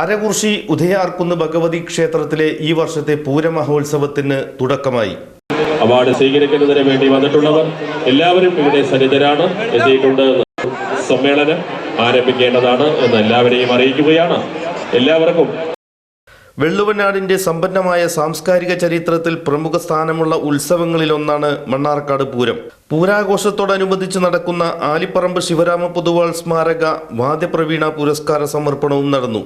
അരകുർശി ഉദയാർക്കുന്ന് ഭഗവതി ക്ഷേത്രത്തിലെ ഈ വർഷത്തെ പൂരമഹോത്സവത്തിന് തുടക്കമായി. അവാർഡ് സ്വീകരിക്കുന്നതിന് വേണ്ടി വന്നിട്ടുള്ളവർ എല്ലാവരും ഇവിടെ സന്നിധരാണ് എത്തിയിട്ടുണ്ട് സമ്മേളനം ആരംഭിക്കേണ്ടതാണ് എന്ന് എല്ലാവരെയും അറിയിക്കുകയാണ്. എല്ലാവർക്കും വെള്ളുവനാടിന്റെ സമ്പന്നമായ സാംസ്കാരിക ചരിത്രത്തിൽ പ്രമുഖ സ്ഥാനമുള്ള ഉത്സവങ്ങളിലൊന്നാണ് മണ്ണാർക്കാട് പൂരം. പൂരാഘോഷത്തോടനുബന്ധിച്ച് നടക്കുന്ന ആലിപ്പറമ്പ് ശിവരാമ പൊതുവാൾ സ്മാരക വാദ്യപ്രവീണ പുരസ്കാര സമർപ്പണവും നടന്നു.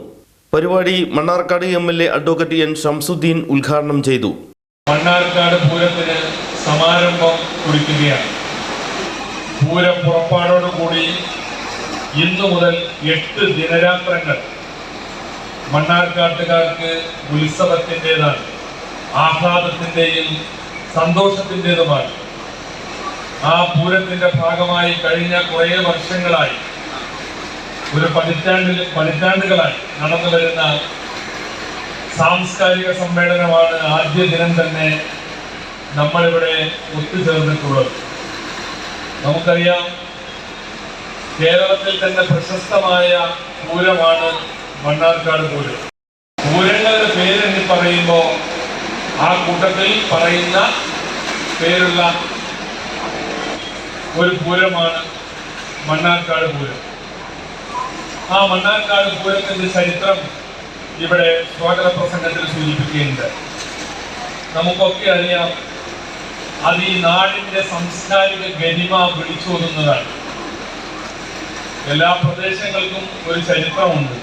പരിപാടി Mannarkkad M L A advocate N Shamsuddin ഉദ്ഘാടനം ചെയ്തു. മണ്ണാർക്കാട് പൂരത്തിന് സമാരംഭം കുറിക്കുകയാണ്. പൂരം പുറപ്പാടോടുകൂടി ഇന്നു മുതൽ എട്ട് ദിനരാത്രങ്ങൾ മണ്ണാർക്കാട്ടുകാർക്ക് ഉത്സവത്തിന്റെതാണ് ആഹ്ലാദത്തിന്റെയും സന്തോഷത്തിന്റെതുമാണ്. ആ പൂരത്തിന്റെ ഭാഗമായി കഴിഞ്ഞ കുറേ വർഷങ്ങളായി ഒരു പതിറ്റാണ്ടിൽ പതിറ്റാണ്ടുകളായി നടന്നു വരുന്ന സാംസ്കാരിക സമ്മേളനമാണ് ആദ്യ ദിനം തന്നെ നമ്മളിവിടെ ഒത്തുചേർന്നിട്ടുള്ളത്. നമുക്കറിയാം കേരളത്തിൽ തന്നെ പ്രശസ്തമായ പൂരമാണ് മണ്ണാർക്കാട് പൂരം. പൂരങ്ങളുടെ പേരെന്ന് പറയുമ്പോൾ ആ കൂട്ടത്തിൽ പറയുന്ന പേരുള്ള ഒരു പൂരമാണ് മണ്ണാർക്കാട് പൂരം. ആ മണ്ണാർക്കാട് പൂരത്തിന്റെ ചരിത്രം ഇവിടെ സ്വാഗത പ്രസംഗത്തിൽ സൂചിപ്പിക്കുകയുണ്ട് നമുക്കൊക്കെ അറിയാം അത് ഈ നാടിന്റെ സാംസ്കാരിക ഗരിമ വിളിച്ചോതുന്നതാണ് എല്ലാ പ്രദേശങ്ങൾക്കും ഒരു ചരിത്രമുണ്ട്.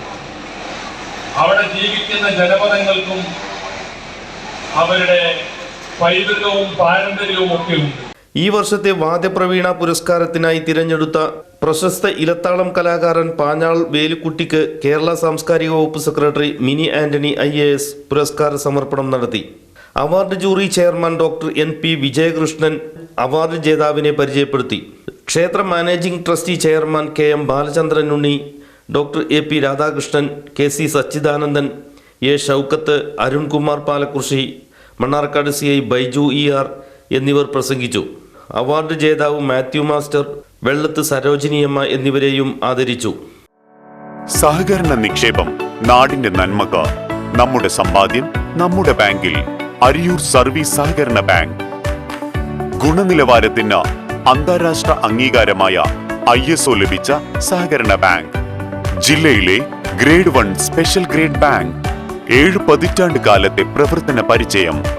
അവിടെ ജീവിക്കുന്ന ജനപദങ്ങൾക്കും അവരുടെ പൈതൃകവും പാരമ്പര്യവും ഒക്കെ ഉണ്ട്. ഈ വർഷത്തെ വാദ്യപ്രവീണ പുരസ്കാരത്തിനായി തിരഞ്ഞെടുത്ത പ്രശസ്ത ഇലത്താളം കലാകാരൻ പാഞ്ഞാൾ വേലുക്കുട്ടിക്ക് കേരള സാംസ്കാരിക വകുപ്പ് secretary Mini Antony I A S പുരസ്കാര സമർപ്പണം നടത്തി. Award jury chairman doctor N P Vijayakrishnan award ജേതാവിനെ പരിചയപ്പെടുത്തി. ക്ഷേത്ര managing trustee chairman K M Balachandran Unni doctor A P Radhakrishnan K C Sachidanandan A Shoukath Arunkumar Palakkurissi Mannarkkad C I Baiju E R എന്നിവർ പ്രസംഗിച്ചു. Award ജേതാവ് Mathew master വെള്ളത്ത് Sarojiniamma എന്നിവരെയും ആദരിച്ചു. സഹകരണ നിക്ഷേപം നാടിന്റെ നന്മക്ക് നമ്മുടെ സമ്പാദ്യം നമ്മുടെ ബാങ്കിൽ അരിയൂർ സർവീസ് സഹകരണ ബാങ്ക്. ഗുണനിലവാരത്തിന് അന്താരാഷ്ട്ര അംഗീകാരമായ ഐ എസ് ഒ ലഭിച്ച സഹകരണ ബാങ്ക്. ജില്ലയിലെ grade one special grade bank. ഏഴ് പതിറ്റാണ്ട് കാലത്തെ പ്രവർത്തന പരിചയം.